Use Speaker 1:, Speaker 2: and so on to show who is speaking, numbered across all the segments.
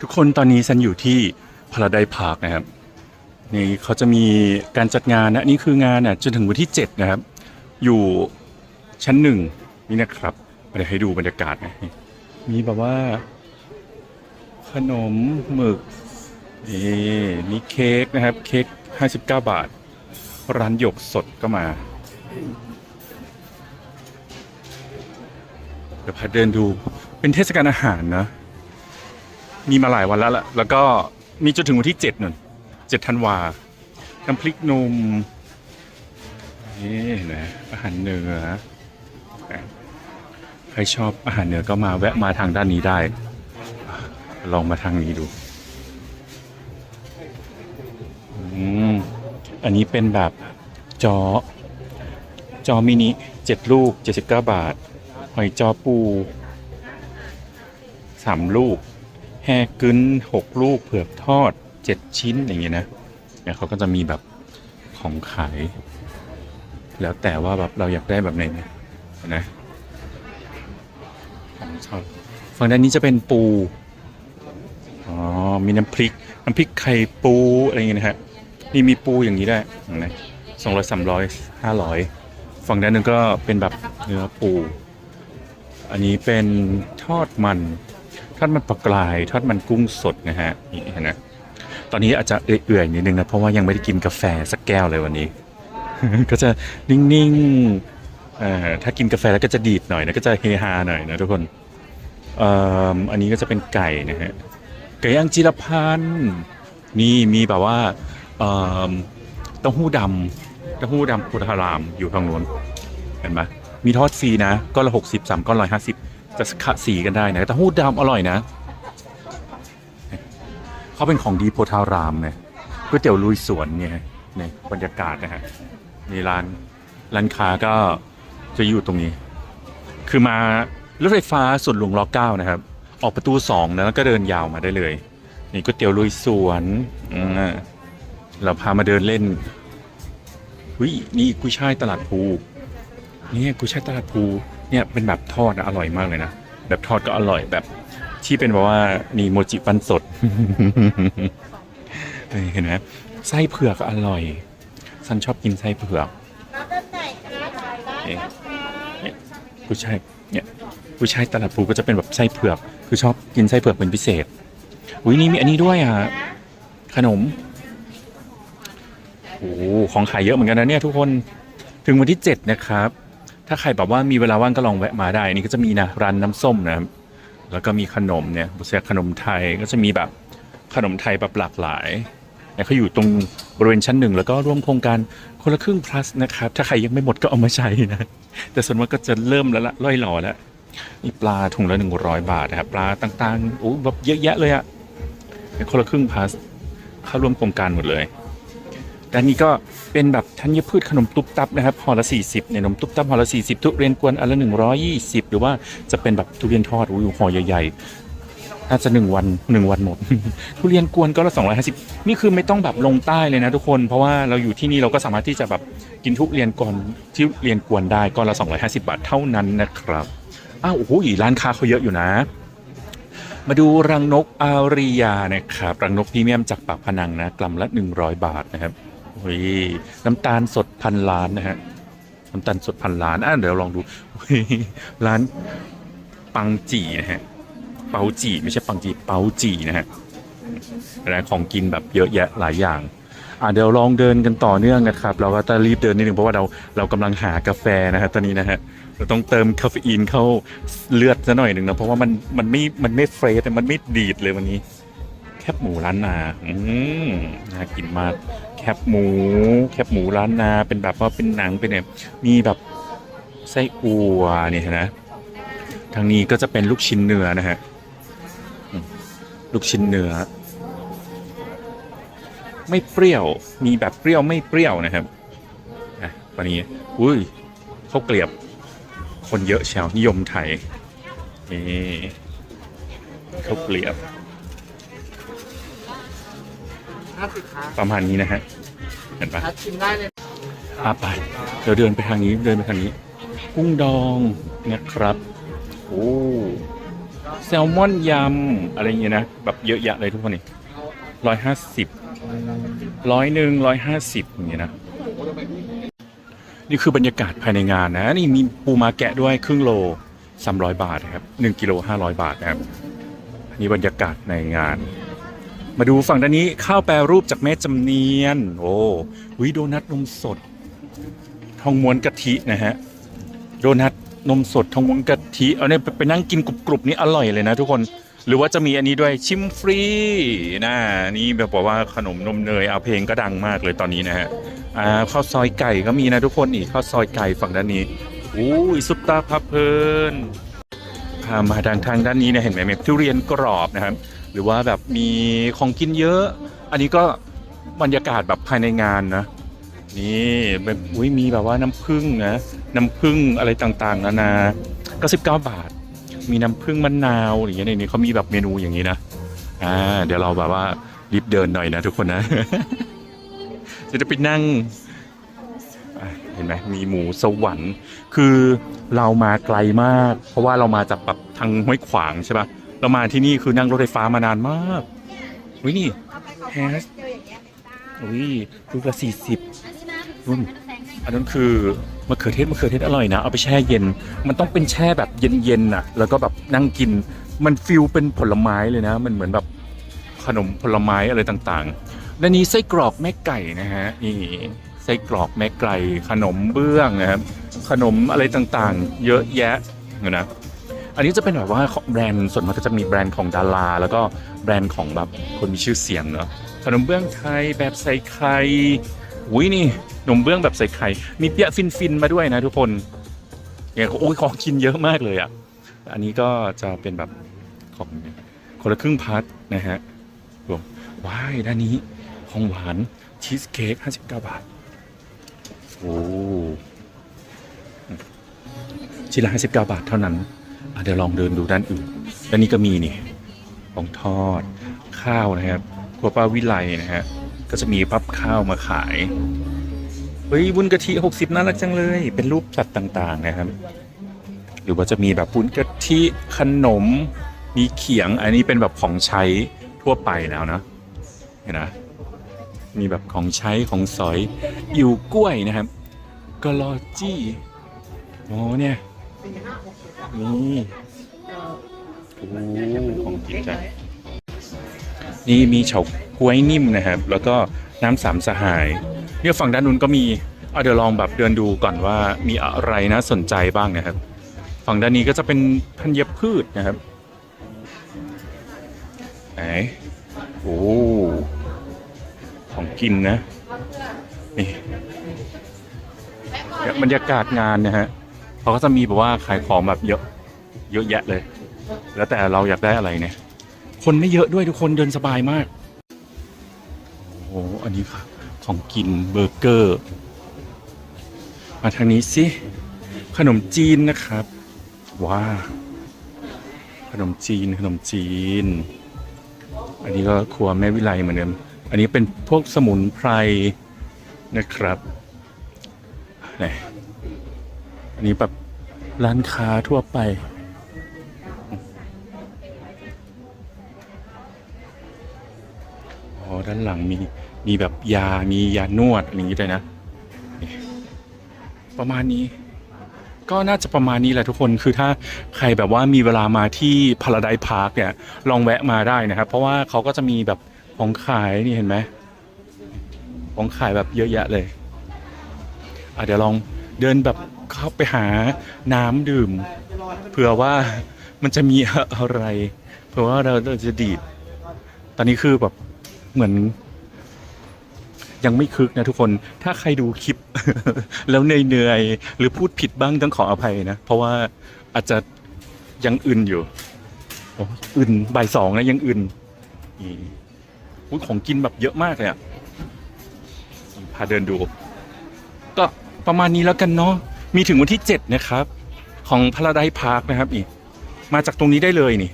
Speaker 1: ทุกคนตอนนี้ฉันอยู่ที่พาราไดพาร์คนะครับนี่เขาจะมีการจัดงานนะนี่คืองานน่ะจนถึงวันที่ 7 นะครับ อยู่ชั้นหนึ่งนี่นะครับเดี๋ยวให้ดูบรรยากาศนะมีแบบว่า ขนมหมึกนี่นี่เค้กนะครับ เค้ก59 บาท ร้านหยกสดก็มา เดี๋ยวพาเดินดูเป็นเทศกาลอาหารนะ มีมาหลายวันแล้วล่ะแล้วก็มีจนถึงวันที่เจ็ดนนเจ็ดธันวาน้ำพริกนมนี่นะอาหารเหนือใครชอบอาหารเหนือก็มาแวะมาทางด้านนี้ได้ ลองมาทางนี้ดูอันนี้เป็นแบบจอ จอมินิเจ็ดลูกเจ็ดสิบเก้าบาท หอยจอปูสามลูก แฮกึ้นหกลูกเผือกทอดเจ็ดชิ้นอย่างเงี้ยนะเนี่ยเขาก็จะมีแบบของขาย แล้วแต่ว่าแบบเราอยากได้แบบไหนนะนะชอบฝั่งด้านนี้จะเป็นปู อ๋อ มีน้ำพริก น้ำพริกไข่ปูอะไรอย่างเงี้ยนะฮะ นี่มีปูอย่างนี้ได้นะสองร้อยสามร้อยห้าร้อยฝั่งด้านนึงก็เป็นแบบเนื้อปู อันนี้เป็นทอดมัน ทอดมันปลากรายทอดมันกุ้งสดนะฮะนี่เห็นไหมตอนนี้อาจจะเอื่อยๆนิดนึงนะเพราะว่ายังไม่ได้กินกาแฟสักแก้วเลยวันนี้ ก็จะนิ่งๆอ่อถ้ากินกาแฟแล้วก็จะดีดหน่อยนะก็จะเฮฮาหน่อยนะทุกคนอ,อันนี้ก็จะเป็นไก่นะฮะไก่ย่างจิรพันธ์นี่มีแบบว่าเต้าหู้ดำเต้าหู้ดำโพุทธารามอยู่ทางนู้นเห็นไหมมีทอดฟรีนะก้อนละหกสิบสามก้อนร้อยห้าสิบ จะขะสีกันได้นะเต้าหู้ดำอร่อยนะ เขาเป็นของดีโพธารามเนี่ยก๋วยเตี๋ยวลุยสวนเนี่ยเนี่บรรยากาศนะฮะมีร้านร้านค้าก็จะอยู่ตรงนี้ คือมารถไฟฟ้าส่วนหลวงรอกเก้านะครับ ออกประตูสองนะแล้วก็เดินยาวมาได้เลยนี่ก๋วยเตี๋ยวลุยสวนเราพามาเดินเล่นหุยนี่กุ้ยช่ายตลาดภูนี่กุ้ยช่ายตลาดภูเนี่ยเป็นแบบทอดนะอร่อยมากเลยนะ แบบทอดก็อร่อยแบบ ที่เป็นแบบว่านี่โมจิปันสดเออเห็นไหมไส้เผือกก็อร่อยฉันชอบกินไส้เผือก
Speaker 2: รับด้านไหนคะขายได้
Speaker 1: เอ๊ะ
Speaker 2: นะคะ
Speaker 1: เนี่ยผู้ชายเนี่ยผู้ชายตลาดภูก็จะเป็นแบบไส้เผือก คือชอบกินไส้เผือกเป็นพิเศษอุ้ยนี่มีอันนี้ด้วยอะขนมโอ้โหของขายเยอะเหมือนกันนะเนี่ยทุกคนถึงวันที่ 7 นะครับ ถ้าใครแบบว่ามีเวลาว่างก็ลองแวะมาได้ นี่ก็จะมีนะร้านน้ำส้มนะครับ แล้วก็มีขนมเนี่ยบุษยขนมไทยก็จะมีแบบขนมไทยแบบหลากหลายเนี่ยเขาอยู่ตรงบริเวณชั้นหนึ่งแล้วก็ร่วมโครงการคนละครึ่ง plus นะครับ ถ้าใครยังไม่หมดก็เอามาใช้นะ แต่ส่วนมากก็จะเริ่มแล้วละล่อยหล่อแล้วนี่ปลาถุงละหนึ่งร้อยบาทนะครับ ปลาต่างๆโอ้แบบเยอะแยะเลยอะคนละครึ่ง plus เข้าร่วมโครงการหมดเลย ด้านนี้ก็เป็นแบบธัญพืชขนมตุ๊บตับนะครับห่อละ 40เนี่ยขนมตุ๊บตับห่อละ 40 ทุเรียนกวนอันละ 120 หรือว่าจะเป็นแบบทุเรียนทอดอุ้ยห่อใหญ่ๆน่าจะหนึ่งวันหนึ่งวันหมด ทุเรียนกวนก็ละ 250 นี่คือไม่ต้องแบบลงใต้เลยนะทุกคน เพราะว่าเราอยู่ที่นี่เราก็สามารถที่จะแบบกินทุเรียนก่อนที่เรียนกวนได้ก็ละ 250 บาทเท่านั้นนะครับ อ้าวโอ้โหร้านค้าเขาเยอะอยู่นะมาดูรังนกอาริยานะครับรังนกพรีเมียมจากปากพนังนะกลัมละ 100 บาทนะครับ น้ำตาลสดพันล้านนะฮะน้ำตาลสดพันล้านอะเดี๋ยวลองดูร้านปังจีนะฮะเปาจีไม่ใช่ปังจีเปาจีนะฮะร้านของกินแบบเยอะแยะหลายอย่างอะเดี๋ยวลองเดินกันต่อเนื่องนะครับ เราก็ต้องรีบเดินนิดนึงเพราะว่าเราเรากำลังหากาแฟนะฮะตอนนี้นะฮะเราต้องเติมคาเฟอีนเข้าเลือดซะหน่อยหนึ่งนะเพราะว่ามันมันไม่มันไม่เฟรชมันไม่ดีดเลยวันนี้ บหมูร้านนา อืมน่ากินมาก แคบหมู แคบหมูร้านนา เป็นแบบว่าเป็นหนังเป็นเนี่ยมีแบบไส้อัวเนี่เห็นะ ทางนี้ก็จะเป็นลูกชิ้นเนื้อนะฮะ ลูกชิ้นเนื้อ ไม่เปรี้ยว มีแบบเปรี้ยวไม่เปรี้ยวนะครับอะตอนนี้ อุ้ยข้าวเกลียบ คนเยอะแชวนิยมไทยนี่ข้าวเกลียบ
Speaker 2: ห้าสิบค่ะ
Speaker 1: ประมาณนี้นะฮะเห็นปะ
Speaker 2: ทัดชิมได้เลย
Speaker 1: อะไปเดี๋ยวเดินไปทางนี้เดินไปทางนี้ กุ้งดองนะครับ โอ้แซลมอนยำอะไรอย่างเงี้ยนะแบบเยอะแยะเลยทุกคนนี่ร้อยห้าสิบร้อยหนึ่งร้อยห้าสิบอย่างเงี้ยนะนี่คือบรรยากาศภายในงานนะ นี่มีปูมาแกะด้วยครึ่งโลสามร้อยบาทนะครับหนึ่งกิโลห้าร้อยบาทนะครับอันนี่บรรยากาศในงาน มาดูฝั่งด้านนี้ข้าวแปรรูปจากแม่จำเนียน โอ้วิโดนัทนมสด ทองม้วนกะทินะฮะ โดนัทนมสดทองม้วนกะทิ เอาเนี่ยไปนั่งกินกรุบๆนี่อร่อยเลยนะทุกคน หรือว่าจะมีอันนี้ด้วยชิมฟรีนะนี่แบบว่าขนมนมเนยเอาเพลงก็ดังมากเลยตอนนี้นะฮะอ่าข้าวซอยไก่ก็มีนะทุกคนนี่ข้าวซอยไก่ฝั่งด้านนี้อู้ยซุปตาพับเพลินพามาทางทางด้านนี้นี่ยเห็นไหมเมีทุเรียนกรอบนะครับ หรือว่าแบบมีของกินเยอะ อันนี้ก็บรรยากาศแบบภายในงานนะ นี่แบบอุ้ยมีแบบว่าน้ำผึ้งนะ น้ำผึ้งอะไรต่างๆนานาก็19บเก้าบาท มีน้ำผึ้งมะนาวอย่างเงี้ยในนี้เขามีแบบเมนูอย่างนี้นะอ่าเดี๋ยวเราแบบว่ารีบเดินหน่อยนะทุกคนนะจะได้ไปนั่งเห็นไหมมีหมูสวรรค์ คือเรามาไกลมาก เพราะว่าเรามาจากแบบทางห้วยขวางใช่ปะ เรามาที่นี่คือนั่งรถไฟฟ้ามานานมากวินี่แฮสอุ้ยลูกละสี่สิบรุ่นอันนั้นคือมะเขือเทศมะเขือเทศอร่อยนะ เอาไปแช่เย็น มันต้องเป็นแช่แบบเย็นๆน่ะ แล้วก็แบบนั่งกิน มันฟิลเป็นผลไม้เลยนะ มันเหมือนแบบขนมผลไม้อะไรต่างๆ และนี้ไส้กรอกแม่ไก่นะฮะนี่ไส้กรอกแม่ไก่ขนมเบื้องนะครับขนมอะไรต่างๆ เยอะแยะนะ อันนี้จะเป็นแบบว่าแบรนด์ส่วนมากก็จะมีแบรนด์ของดารา แล้วก็แบรนด์ของแบบคนมีชื่อเสียงเนาะขนมเบื้องไทยแบบใส่ไข่อุ้ยนี่ขนมเบื้องแบบใส่ไข่มีเปี๊ยะฟินๆมาด้วยนะทุกคนเนี่ยโอ้ยของกินเยอะมากเลยอะอันนี้ก็จะเป็นแบบของคนละครึ่งพัดนะฮะรวมว้ายด้านนี้ของหวานชีสเค้ก59 บาทโอ้ชิ้นละ59 บาทเท่านั้น เดี๋ยวลองเดินดูด้านอื่นด้านนี้ก็มีนี่ของทอดข้าวนะครับครัวป้าวิไลนะฮะก็จะมีพับข้าวมาขายเฮ้ยวุ้นกะทิ60น่ารักจังเลย เป็นรูปสัตว์ต่าง ๆ นะครับ หรือว่าจะมีแบบวุ้นกะทิขนม มีเขียง อันนี้เป็นแบบของใช้ทั่วไปแล้วนะเห็นนะมีแบบของใช้ของสอยอยู่กล้วยนะครับกะลอจี้โอ้เนี่ย นี่โอ้ของกินจังนี่มีเฉาก๊วยนิ่มนะครับ แล้วก็น้ำสามสหายเนี่ยฝั่งด้านนู้นก็มีเอาเดี๋ยวลองแบบเดินดูก่อนว่ามีอะไรน่าสนใจบ้างนะครับ ฝั่งด้านนี้ก็จะเป็นธัญพืชนะครับไหนโอ้ของกินนะนี่เนี่ยบรรยากาศงานนะฮะ เขาก็จะมีแบบว่าขายของแบบเยอะเยอะแยะเลย แล้วแต่เราอยากได้อะไรเนี่ย คนไม่เยอะด้วยทุกคนเดินสบายมาก โอ้โห อันนี้ค่ะของกินเบอร์เกอร์ มาทางนี้สิขนมจีนนะครับ ว้า ขนมจีนขนมจีน อันนี้ก็ครัวแม่วิไลเหมือนเดิม อันนี้เป็นพวกสมุนไพรนะครับนี่อันนี้แบบ ร้านค้าทั่วไป อ๋อ ด้านหลังมี มีแบบยา มียานวด อะไรอย่างนี้ด้วยนะ ประมาณนี้ ก็น่าจะประมาณนี้แหละทุกคน คือถ้าใครแบบว่ามีเวลามาที่พาราไดพาร์คเนี่ย ลองแวะมาได้นะครับ เพราะว่าเขาก็จะมีแบบของขายนี่เห็นไหม ของขายแบบเยอะแยะเลย อะเดี๋ยวลองเดินแบบ เข้าไปหาน้ำดื่ม เผื่อว่ามันจะมีอะไร เผื่อว่าเราจะดีด ตอนนี้คือแบบเหมือน ยังไม่คึกนะทุกคน ถ้าใครดูคลิป แล้วเหนื่อยๆหรือพูดผิดบ้างต้องขออภัยนะ เพราะว่าอาจจะยังอึนอยู่อึนบ่ายสองนะยังอึนอุ๊ยของกินแบบเยอะมากเลยอะพาเดินดู ก็ประมาณนี้แล้วกันเนาะ มีถึงวันที่ 7 นะครับ ของพาราไดพาร์คนะครับนี่มาจากตรงนี้ได้เลยนี่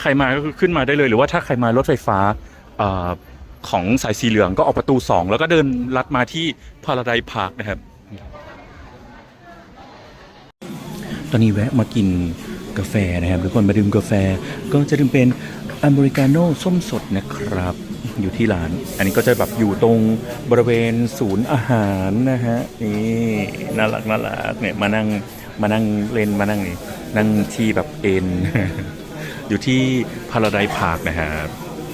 Speaker 1: ใครมาก็คือขึ้นมาได้เลย หรือว่าถ้าใครมารถไฟฟ้าอของสายสีเหลืองก็ออกประตู 2 แล้วก็เดินลัดมาที่พาราไดพาร์คนะครับ ตอนนี้แวะมากินกาแฟนะครับทุกคนมาดื่มกาแฟก็จะดื่มเป็นอเมริกาโน่ส้มสดนะครับ อยู่ที่ร้าน อันนี้ก็จะแบบอยู่ตรงบริเวณศูนย์อาหารนะฮะนี่น่ารักน่ารักเนี่ยมานั่งมานั่งเล่นมานั่งนี่นั่งที่แบบเอ็น อยู่ที่พาราไดพาร์คนะครับ